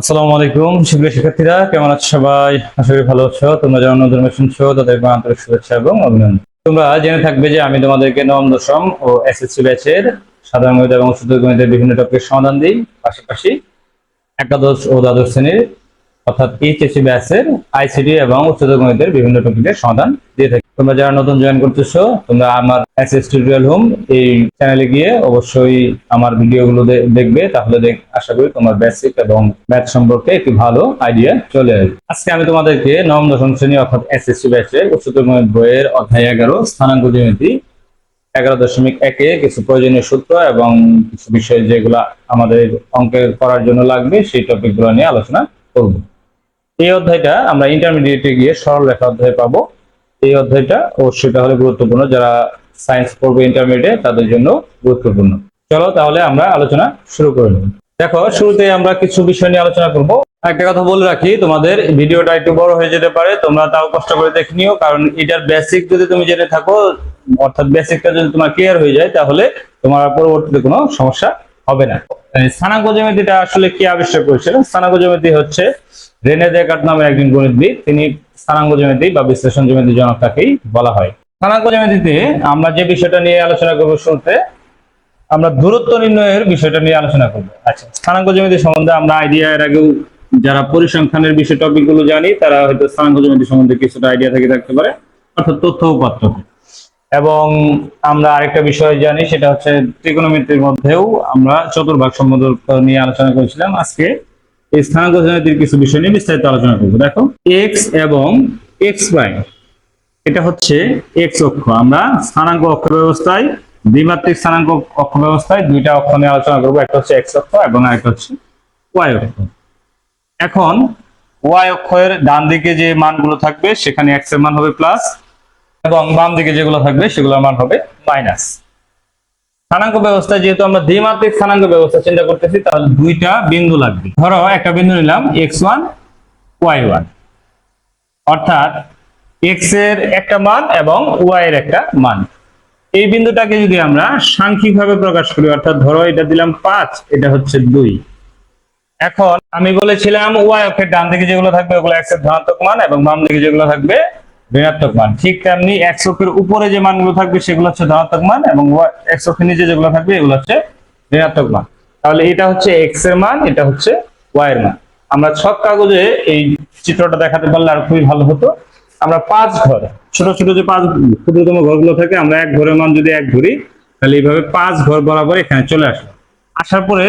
আসসালামু আলাইকুম। সুপ্রিয় শিক্ষার্থীরা, কেমন আছো সবাই? আশা করি ভালো আছো। তোমরা যারা নতুন শুনছো তাদের আন্তরিক শুভেচ্ছা এবং অভিনন্দন। তোমরা জেনে থাকবে যে আমি তোমাদেরকে নবম, দশম ও এসএসসি ব্যাচের সাধারণ গণিত এবং সূত্র গণিতের বিভিন্ন টপিকের সমাধান দিই। পাশাপাশি একাদশ ও দ্বাদশ শ্রেণির, অর্থাৎ এইচএসসি ব্যাচের আইসিডি এবং উচ্চতর গণিতের বিভিন্ন টপিকের সমাধান দিয়ে থাকি। তোমরা যারা নতুন জয়েন করতেছো, তোমরা আমার এসএস টিউটোরিয়াল হোম এই চ্যানেলে গিয়ে অবশ্যই আমার ভিডিওগুলো দেখবে। তাহলে আশা করি তোমার বেসিক এবং ম্যাথ সম্পর্কে একটি ভালো আইডিয়া চলে আসবে। আজকে আমি তোমাদেরকে নবম, দশম শ্রেণি অর্থাৎ এসএসসি ব্যাচের উচ্চতর গণিত বইয়ের অধ্যায় এগারো, স্থানাঙ্ক জ্যামিতি। এগারো দশমিক একে কিছু প্রয়োজনীয় সূত্র এবং কিছু বিষয় যেগুলা আমাদের অঙ্কের করার জন্য লাগবে, সেই টপিকগুলো নিয়ে আলোচনা করব। এই অধ্যায়টা আমরা ইন্টারমিডিয়েটে গিয়ে সরল রেখা অধ্যায় পাবো। এই অধ্যায়টা অবশ্যই তাহলে গুরুত্বপূর্ণ, যারা সায়েন্স পড়বে ইন্টারমিডিয়েট তাদের জন্য গুরুত্বপূর্ণ। চলো তাহলে আমরা আলোচনা শুরু করে নেব দেখো, শুরুতে আমরা কিছু বিষয় নিয়ে আলোচনা করব। একটা কথা বলে রাখি, তোমাদের ভিডিওটা একটু বড় হয়ে যেতে পারে, তোমরা তাও কষ্ট করে দেখে নিও, কারণ এটার বেসিক যদি তুমি জেনে থাকো, অর্থাৎ বেসিকটা যদি তোমার ক্লিয়ার হয়ে যায়, তাহলে তোমার পরবর্তীতে কোনো সমস্যা হবে না। স্থানাঙ্ক জ্যামিতিটা আসলে কি আবিষ্কার করেছিলেন স্থানাঙ্ক জ্যামিতি হচ্ছে রেনে দেকার্ট নামের একজন গণিতবিদ, তিনি স্থানাঙ্গ জ্যামিতি বা বিশ্লেষণ জ্যামিতি জনক তাকেই বলা হয়। স্থানাঙ্ক জ্যামিতিতে আমরা যে বিষয়টা নিয়ে আলোচনা করব শুরুতে, আমরা দূরত্ব নির্ণয়ের বিষয়টা নিয়ে আলোচনা করব। আচ্ছা স্থানাঙ্ক জ্যামিতি সম্বন্ধে আমরা আইডিয়া এর আগেও যারা পরিসংখ্যানের বিষয় টপিকগুলো জানি, তারা হয়তো স্থানাঙ্ক জ্যামিতি সম্বন্ধে কিছুটা আইডিয়া থেকে থাকতে পারে, অর্থাৎ তথ্য উপাত্ত এবং আমরা আরেকটা বিষয় জানি, সেটা হচ্ছে ত্রিকোণমিতির মধ্যেও আমরা চতুর্ভাগ সম্বন্ধ নিয়ে আলোচনা করেছিলাম আজকে। এই স্থানাঙ্ক জ্যামিতির কিছু বিষয় নিয়ে বিস্তারিত আলোচনা করব। দেখো এক্স এবং এক্স প্রাইম এটা হচ্ছে এক্স অক্ষ। আমরা স্থানাঙ্ক অক্ষ ব্যবস্থায়, দ্বিমাত্রিক স্থানাঙ্ক অক্ষ ব্যবস্থায় দুইটা অক্ষ নিয়ে আলোচনা করব। একটা হচ্ছে এক্স অক্ষ এবং আরেকটা হচ্ছে ওয়াই অক্ষ। এখন ওয়াই অক্ষের ডান দিকে যে মানগুলো থাকবে, সেখানে এক্সের মান হবে প্লাস এবং বাম দিকে যেগুলো থাকবে, সেগুলোর মান হবে মাইনাস স্থানাঙ্ক ব্যবস্থা যেহেতু আমরা দ্বিমাত্রিক স্থানাঙ্ক ব্যবস্থা চিন্তা করতেছি, তাহলে দুইটা বিন্দু লাগবে। ধরো, একটা বিন্দু নিলাম এক্স ওয়ান ওয়াই ওয়ান অর্থাৎ এক্সের একটা মান এবং ওয়াই এর একটা মান। এই বিন্দুটাকে যদি আমরা সাংখ্যিক ভাবে প্রকাশ করি, অর্থাৎ ধরো, এটা দিলাম পাঁচ, এটা হচ্ছে দুই। এখন আমি বলেছিলাম ওয়াই অক্ষের ডান দিকে যেগুলো থাকবে, ওগুলো এক্সের ধনাত্মক মান এবং বাম দিকে যেগুলো থাকবে ঋণাত্মক মান। ঠিক তেমনি এক্স অক্ষের উপরে যে মানগুলো থাকবে, সেগুলো হচ্ছে ধনাত্মক মান এবং এক্স অক্ষের নিচে যেগুলো থাকবে, এগুলো হচ্ছে ঋণাত্মক মান। তাহলে এটা হচ্ছে এক্সের মান, এটা হচ্ছে ওয়াই এর মান। আমরা ছক কাগজে এই চিত্রটা দেখাতে পারলে আর খুবই ভালো হতো। আমরা পাঁচ ঘর, ছোট ছোট যে পাঁচ ক্ষুদ্রতম ঘরগুলো থাকে, আমরা এক ঘরের মান যদি এক ধরি, তাহলে এইভাবে পাঁচ ঘর বরাবর এখানে চলে আসবে। আসার পরে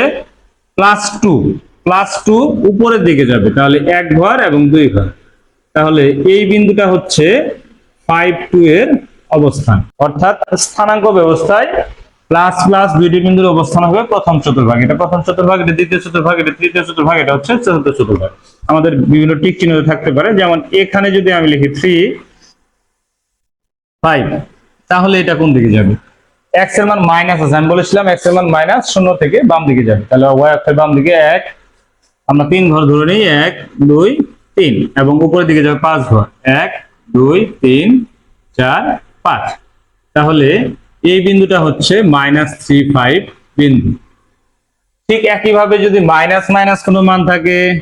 প্লাস টু প্লাস টু উপরের দিকে যাবে, তাহলে এক ঘর এবং দুই ঘর। তাহলে এই বিন্দুটা হচ্ছে ফাইভ টু এর অবস্থান। অর্থাৎ স্থানাঙ্ক ব্যবস্থায় প্লাস প্লাস দুইটি বিন্দুর অবস্থান হবে প্রথম চতুর্ভাগ। এটা প্রথম চতুর্ভাগ, এটা দ্বিতীয় চতুর্ভাগ, এটা তৃতীয় চতুর্ভাগ, এটা হচ্ছে চতুর্থ চতুর্ভাগ। আমাদের বিভিন্ন টিক চিহ্ন থাকতে পারে, যেমন এখানে যদি আমি লিখি থ্রি ফাইভ তাহলে এটা কোন দিকে যাবে? এক্সের মান মাইনাস আছে, আমি বলেছিলাম এক্সের মান মাইনাস শূন্য থেকে বাম দিকে যাবে। তাহলে ওয়াই অক্ষের বাম দিকে এক, আমরা তিন ঘর ধরে নিই, এক, দুই তিন এবং উপরের দিকে যাবে পাঁচ ঘর। এক, দুই, তিন, চার, পাঁচ। তাহলে এই বিন্দুটা হচ্ছে মাইনাস থ্রি ফাইভ বিন্দু। ঠিক একইভাবে যদি মাইনাস মাইনাস কোনো মান থাকে,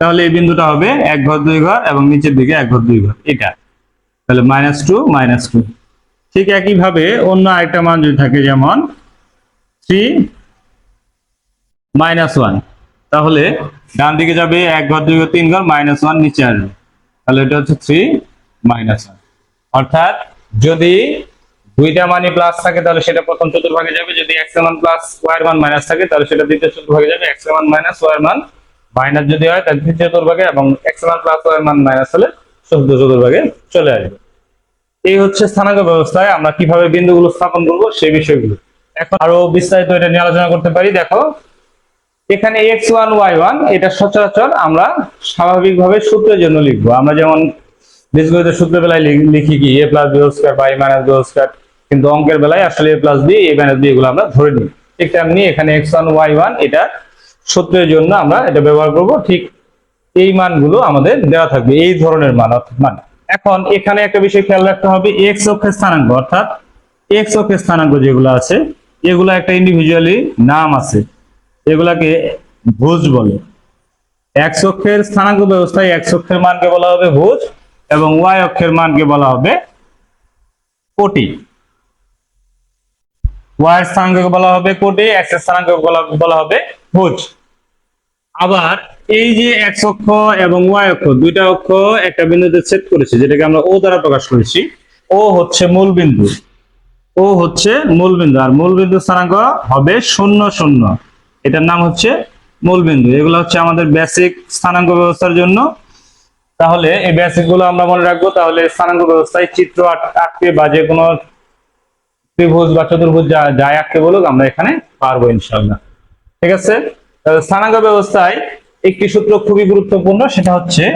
তাহলে এই বিন্দুটা হবে এক ঘর, দুই ঘর এবং নিচের দিকে এক ঘর, দুই ঘর। এটা। তাহলে মাইনাস টু মাইনাস টু। ঠিক একইভাবে অন্য আরেকটা মান যদি থাকে, যেমন থ্রি মাইনাস ওয়ান। তাহলে ডান দিকে যাবে এক ঘর, দুই ঘর, তিন ঘর মাইনাস ওয়ান নিচে আসবে। তাহলে এটা হচ্ছে থ্রি মাইনাস ওয়ান অর্থাৎ যদি দুইটা মানই প্লাস থাকে, তাহলে সেটা প্রথম চতুর্ভাগে যাবে। যদি এক্স মান প্লাস ওয়ার মান মাইনাস থাকে, তাহলে সেটা দ্বিতীয় চতুর্ভাগে যাবে। এক্স মান মাইনাস ওয়ার মান মাইনাস যদি হয়, তাহলে তৃতীয় চতুর্ভাগে এবং এক্স মান প্লাস ওয়ার মান মাইনাস হলে চতুর্থ চতুর্ভাগে চলে আসবে। এই হচ্ছে স্থানাঙ্ক ব্যবস্থায় আমরা কীভাবে বিন্দুগুলো স্থাপন করব, সেই বিষয়গুলো। এখন আরও বিস্তারিত এটা নিয়ে আলোচনা করতে পারি। দেখো এখানে এক্স ওয়ান ওয়াই ওয়ান এটা সচরাচর আমরা স্বাভাবিকভাবে সূত্রের জন্য লিখব। আমরা যেমন বীজগণিতের সূত্রের বেলায় লিখি কি A plus B square by minus B square কিন্তু অঙ্কের বেলায় আসলে A plus B A minus B এগুলো আমরা ধরে নিই। ঠিক তেমনি এখানে এক্স ওয়ান ওয়াই ওয়ান এটা সূত্রের জন্য আমরা এটা ব্যবহার করব, ঠিক এই মানগুলো আমাদের দেওয়া থাকবে, এই ধরনের মান, অর্থাৎ মান। এখন এখানে একটা বিষয় খেয়াল রাখতে হবে এক্স অক্ষের স্থানাঙ্ক, অর্থাৎ এক্স অক্ষের স্থানাঙ্ক যেগুলো আছে, এগুলো একটা ইন্ডিভিজুয়ালি নাম আছে। এগুলাকে ভুজ বলে। এক্স অক্ষের স্থানাঙ্ক ব্যবস্থায় এক্স অক্ষের মানকে বলা হবে ভুজ এবং ওয়াই অক্ষের মানকে বলা হবে কোটি। ওয়াই স্থানাঙ্ককে বলা হবে কোটি এক্স স্থানাঙ্ককে বলা হবে ভুজ। আবার এই যে এক্স অক্ষ এবং ওয়াই অক্ষ, দুইটা অক্ষ একটা বিন্দুতে ছেদ করেছে, যেটাকে আমরা ও দ্বারা প্রকাশ করেছি। ও হচ্ছে মূল বিন্দু। ও হচ্ছে মূল বিন্দু, আর মূল বিন্দু স্থানাঙ্ক হবে শূন্য শূন্য। এটার নাম হচ্ছে মূল বিন্দু এগুলো হচ্ছে আমাদের বেসিক স্থানাঙ্ক ব্যবস্থার জন্য। তাহলে এই বেসিকগুলো আমরা মনে রাখব, তাহলে স্থানাঙ্ক ব্যবস্থায় চিত্র আঁক- আঁকতে বা যে কোনো ত্রিভুজ বা চতুর্ভুজ যা যাই আঁকতে বলুক, আমরা এখানে পারব ইনশাল্লাহ ঠিক আছে? তাহলে স্থানাঙ্ক ব্যবস্থায় একটি সূত্র খুবই গুরুত্বপূর্ণ, সেটা হচ্ছে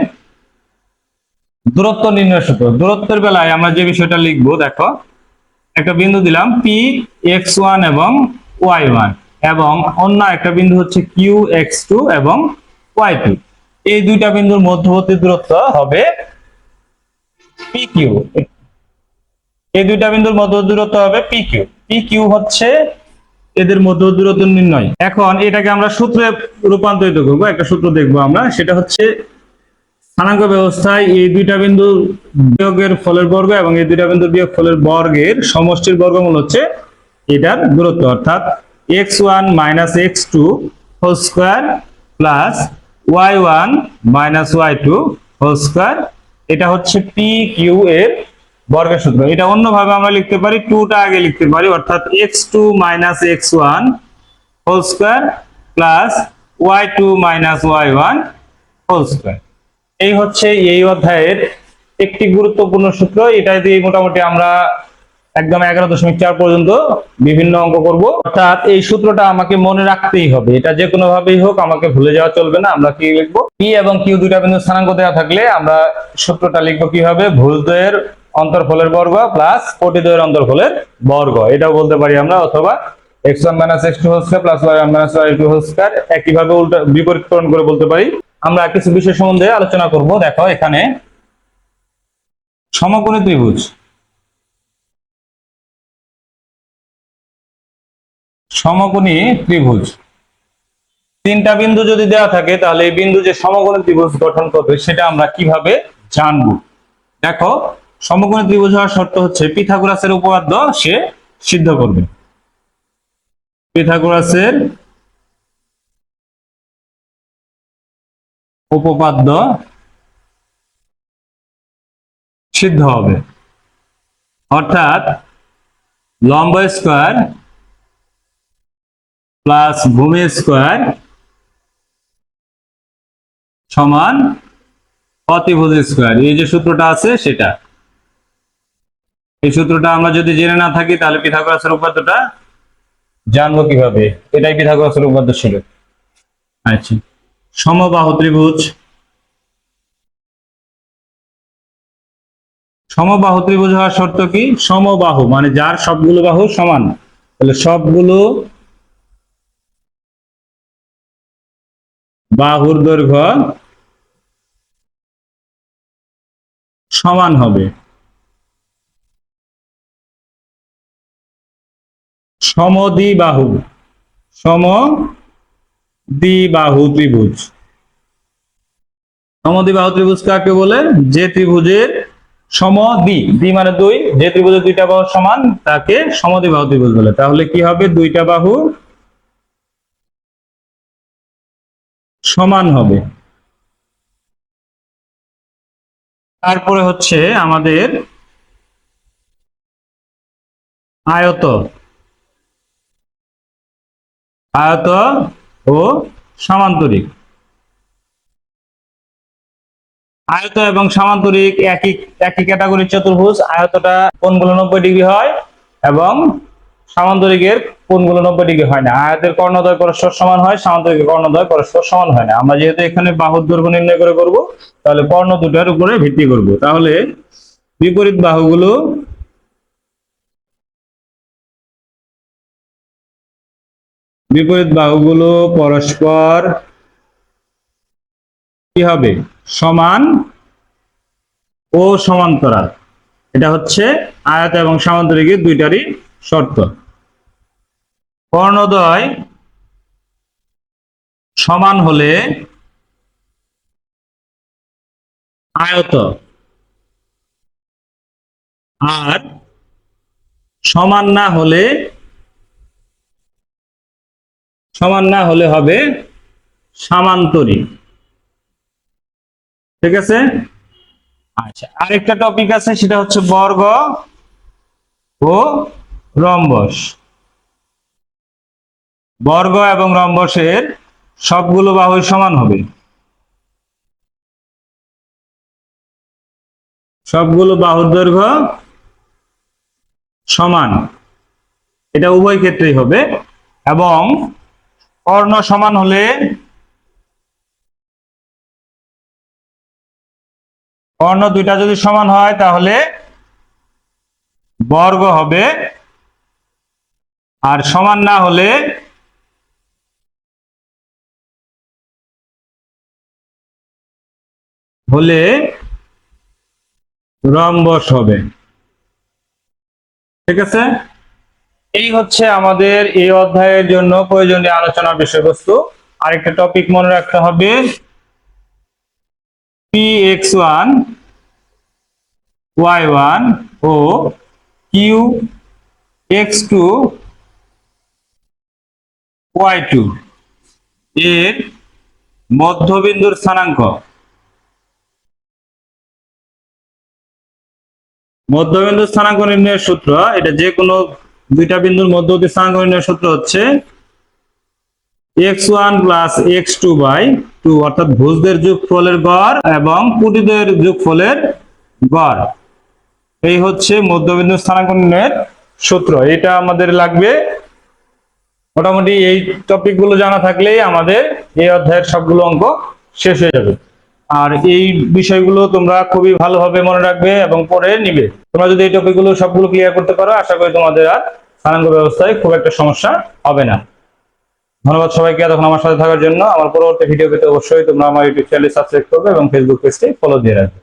দূরত্ব নির্ণয় সূত্র। দূরত্বের বেলায় আমরা যে বিষয়টা লিখব, দেখো, একটা বিন্দু দিলাম পি এক্স ওয়ান এবং ওয়াই ওয়ান এবং অন্য একটা বিন্দু হচ্ছে কিউ এক্স টু এবং ওয়াই টু এই দুইটা বিন্দুর মধ্যবর্তী দূরত্ব হবে পি কিউ এই দুইটা বিন্দুর মধ্যবর্তী দূরত্ব হবে পি কিউ পি কিউ হচ্ছে এদের মধ্যে দূরত্ব নির্ণয়। এখন এটাকে আমরা সূত্রে রূপান্তরিত করব, একটা সূত্র দেখব আমরা, সেটা হচ্ছে স্থানাঙ্ক ব্যবস্থায় এই দুইটা বিন্দু বিয়োগের ফলের বর্গ এবং এই দুইটা বিন্দু বিয়োগ ফলের বর্গের সমষ্টির বর্গমূল হচ্ছে এটার দূরত্ব, অর্থাৎ X one minus X two whole square plus Y one minus Y two whole square এটা হচ্ছে পি কিউ এর বর্গের সূত্র। এটা অন্যভাবে আমরা লিখতে পারি টুটা আগে লিখতে পারি, অর্থাৎ X two minus X one whole square plus Y two minus Y one whole square এই হচ্ছে এই অধ্যায়ের একটি গুরুত্বপূর্ণ সূত্র। এটা দিয়ে মোটামুটি আমরা একদম এগারো দশমিক চার পর্যন্ত বিভিন্ন অঙ্ক করব। অর্থাৎ এই সূত্রটা আমাকে মনে রাখতেই হবে। এটা যে কোনো ভাবেই হোক, আমাকে ভুলে যাওয়া চলবে না। আমরা কি লিখব? পি এবং কিউ দুইটা বিন্দু স্থানাঙ্ক দেওয়া থাকলে আমরা সূত্রটা লিখব কীভাবে? ভুজদ্বয়ের অন্তর্ফলের বর্গ প্লাস কোটি কোটিদ্বয়ের অন্তর্ফলের বর্গ। এটাও বলতে পারি আমরা, অথবা X one minus X two whole square plus Y one minus Y two whole square একইভাবে উল্টা বিপরীতকরণ করে বলতে পারি। আমরা কিছু বিষয় সম্বন্ধে আলোচনা করব। দেখো এখানে সমকোণী ত্রিভুজ। সমকোণী ত্রিভুজ। তিনটা বিন্দু যদি দেওয়া থাকে, তাহলে এই বিন্দু যে সমকোণী ত্রিভুজ গঠন করবে, সেটা আমরা কীভাবে জানব? দেখো, সমকোণী ত্রিভুজ হওয়ার শর্ত হচ্ছে পিথাগোরাসের উপপাদ্য সে সিদ্ধ করবে। পিথাগোরাসের উপপাদ্য সিদ্ধ হবে। অর্থাৎ লম্ব স্কোয়ার প্লাস ভূমি স্কোয়ার সমান অতিভুজ স্কোয়ার। এই যে সূত্রটা আছে, সেটা। এই সূত্রটা আমরা যদি জেনে না থাকি, তাহলে পিথাগোরাসের উপাদ্যটা জানব কীভাবে? এটাই পিথাগোরাসের উপাদ্য ছিল। আচ্ছা। সমবাহু ত্রিভুজ। সমবাহু ত্রিভুজ হওয়ার শর্ত কি? সমবাহু মানে যার সবগুলো বাহু সমান। তাহলে সবগুলো বাহুর দৈর্ঘ্য সমান হবে। সমদ্বিবাহু। সম দ্বিবাহু ত্রিভুজ। সমদ্বিবাহু ত্রিভুজ কাকে বলে? যে ত্রিভুজের সমদ্বি। দ্বি মানে দুই। যে ত্রিভুজের দুইটা বাহু সমান, তাকে সমদ্বিবাহু ত্রিভুজ বলে। তাহলে কি হবে? দুইটা বাহু সমান হবে। তারপরে হচ্ছে আমাদের আয়ত। আয়ত ও সমান্তরিক। আয়ত এবং সমান্তরিক একই একই ক্যাটাগরির চতুর্ভুজ। আয়তটা কোণগুলো নব্বই ডিগ্রি হয় এবং সমান্তরিকের কোণগুলো নব্বই ডিগ্রি হয় না। আয়াতের কর্ণদ্বয় পরস্পর সমান হয়, সমান্তরিকের কর্ণদ্বয় পরস্পর সমান হয় না। আমরা যেহেতু এখানে বাহুর দৈর্ঘ্য নির্ণয় করে করব, তাহলে কর্ণ দুটার উপরে ভিত্তি করব। তাহলে বিপরীত বাহুগুলো বিপরীত বাহুগুলো পরস্পর কি হবে? সমান ও সমান্তরাল। এটা হচ্ছে আয়াত এবং সমান্তরিকের দুইটারই শর্ত। কর্ণদ্বয় সমান হলে আয়ত। আর সমান না হলে, সমান না হলে হবে সামান্তরিক ঠিক আছে? আচ্ছা আরেকটা টপিক আছে, সেটা হচ্ছে বর্গ ও রম্বস। বর্গ এবং রম্বসের সবগুলো বাহুই সমান হবে। সবগুলো বাহুর দৈর্ঘ্য সমান। এটা উভয় ক্ষেত্রেই হবে এবং কর্ণ সমান হলে কর্ণ দুইটা যদি সমান হয় তাহলে বর্গ হবে। আর সমান না হলে হলে রম্বস হবে। ঠিক আছে? এই হচ্ছে আমাদের এই অধ্যায়ের জন্য প্রয়োজনীয় আলোচনার বিষয়বস্তু। আরেকটা টপিক মনে রাখতে হবে। P X one Y one ও Q X two Y two এর মধ্যবিন্দুর স্থানাঙ্ক। মধ্যবিন্দু স্থানাঙ্ক নির্ণয়ের সূত্র, এটা যে কোনো দুইটা বিন্দুর মধ্যবর্তী স্থানাঙ্ক নির্ণয়ের সূত্র হচ্ছে X one plus X two by two, অর্থাৎ ভুজদের যোগফলের গড় এবং পুটিদের যোগফলের গড়। এই হচ্ছে মধ্যবিন্দু স্থানাঙ্ক নির্ণয়ের সূত্র। এটা আমাদের লাগবে। মোটামুটি এই টপিকগুলো জানা থাকলেই আমাদের এই অধ্যায়ের সবগুলো অঙ্ক শেষ হয়ে যাবে। আর এই বিষয়গুলো তোমরা খুবই ভালোভাবে মনে রাখবে এবং পড়ে নিবে। তোমরা যদি এই টপিকগুলো সবগুলো ক্লিয়ার করতে পারো, আশা করি তোমাদের আর স্থানাঙ্ক ব্যবস্থায় খুব একটা সমস্যা হবে না। ধন্যবাদ সবাইকে এতক্ষণ আমার সাথে থাকার জন্য। আমার পরবর্তী ভিডিও পেতে অবশ্যই তোমরা আমার ইউটিউব চ্যানেল সাবস্ক্রাইব করবে এবং ফেসবুক পেজটি ফলো দিয়ে রাখবে।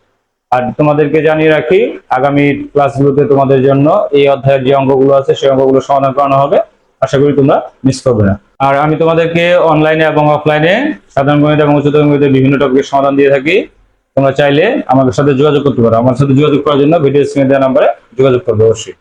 আর তোমাদেরকে জানিয়ে রাখি, আগামী ক্লাসগুলোতে তোমাদের জন্য এই অধ্যায়ের যে অঙ্কগুলো আছে, সেই অঙ্কগুলো সমাধান করানো হবে। আশা করি তোমরা মিস করবে না। আর আমি তোমাদেরকে অনলাইনে এবং অফলাইনে সাধারণ গণিত এবং উচ্চতর গণিতের বিভিন্ন টপিকের সমাধান দিয়ে থাকি। তোমরা চাইলে আমাদের সাথে যোগাযোগ করতে পারো। আমার সাথে যোগাযোগ করার জন্য ভিডিও স্ক্রিনে দেওয়া নাম্বারে যোগাযোগ করবে অবশ্যই।